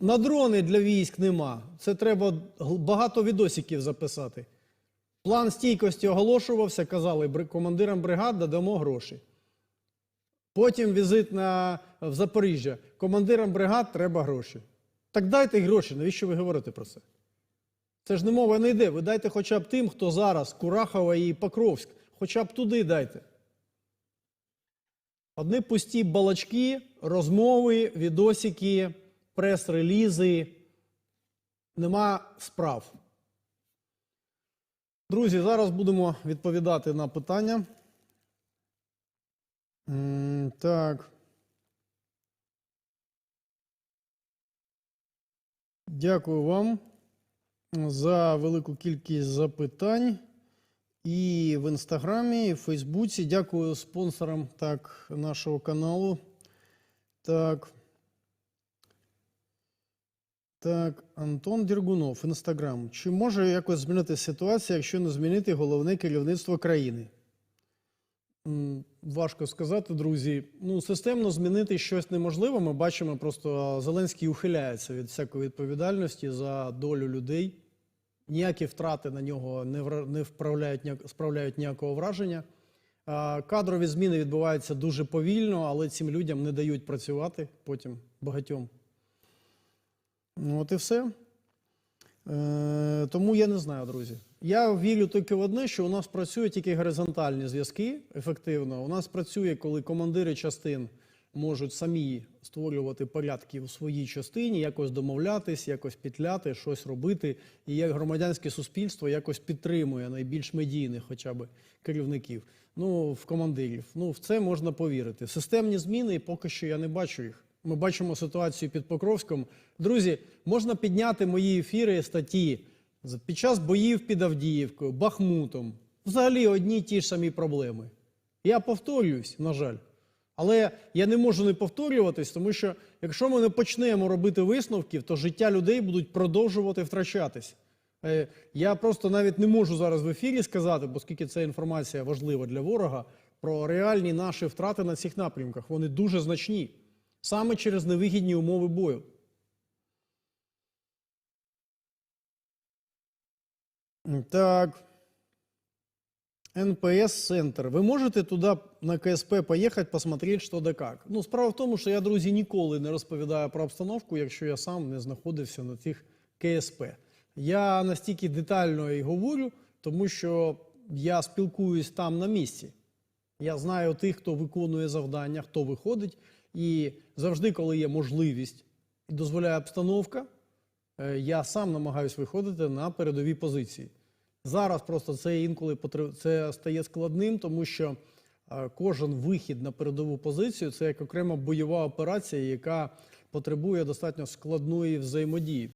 На дрони для військ нема. Це треба багато відосиків записати. План стійкості оголошувався, казали командирам бригад додамо гроші. Потім візит на, в Запоріжжя. Командирам бригад треба гроші. Так дайте гроші, навіщо ви говорите про це? Це ж не мова не йде. Ви дайте хоча б тим, хто зараз, Курахова і Покровськ, хоча б туди дайте. Одні пусті балачки, розмови, відосики, прес-релізи. Нема справ. Друзі, зараз будемо відповідати на питання. Так. Дякую вам за велику кількість запитань. І в інстаграмі, і в Фейсбуці. Дякую спонсорам так, нашого каналу. Так. Так, Антон Дергунов, Інстаграм. Чи може якось змінитися ситуація, якщо не змінити головне керівництво країни? Важко сказати, друзі. Ну, системно змінити щось неможливо. Ми бачимо, просто Зеленський ухиляється від всякої відповідальності за долю людей. Ніякі втрати на нього не, вправляють, справляють ніякого враження. Кадрові зміни відбуваються дуже повільно, але цим людям не дають працювати потім багатьом. Ну, От і все. Е, тому я не знаю, друзі. Я вірю тільки в одне, що у нас працюють тільки горизонтальні зв'язки ефективно. У нас працює, коли командири частин можуть самі створювати порядки в своїй частині, якось домовлятись, якось петляти, щось робити. І як громадянське суспільство якось підтримує найбільш медійних хоча б керівників, ну, в командирів. Ну, в це можна повірити. Системні зміни, поки що я не бачу їх. Ми бачимо ситуацію під Покровськом. Друзі, можна підняти мої ефіри і статті під час боїв під Авдіївкою, Бахмутом. Взагалі одні й ті ж самі проблеми. Я повторююсь, на жаль. Але я не можу не повторюватись, тому що якщо ми не почнемо робити висновків, то життя людей будуть продовжувати втрачатись. Е, Я просто навіть не можу зараз в ефірі сказати, оскільки ця інформація важлива для ворога, про реальні наші втрати на цих напрямках. Вони дуже значні. Саме через невигідні умови бою. Так. НПС-центр. Ви можете туди на КСП поїхати, посмотреть, що да как? Ну, справа в тому, що я, друзі, ніколи не розповідаю про обстановку, якщо я сам не знаходився на цих КСП. Я настільки детально і говорю, тому що я спілкуюсь там на місці. Я знаю тих, хто виконує завдання, хто виходить. І завжди, коли є можливість і дозволяє обстановка, е, я сам намагаюся виходити на передові позиції. Зараз просто це інколи це стає складним, тому що е, кожен вихід на передову позицію це як окрема бойова операція, яка потребує достатньо складної взаємодії.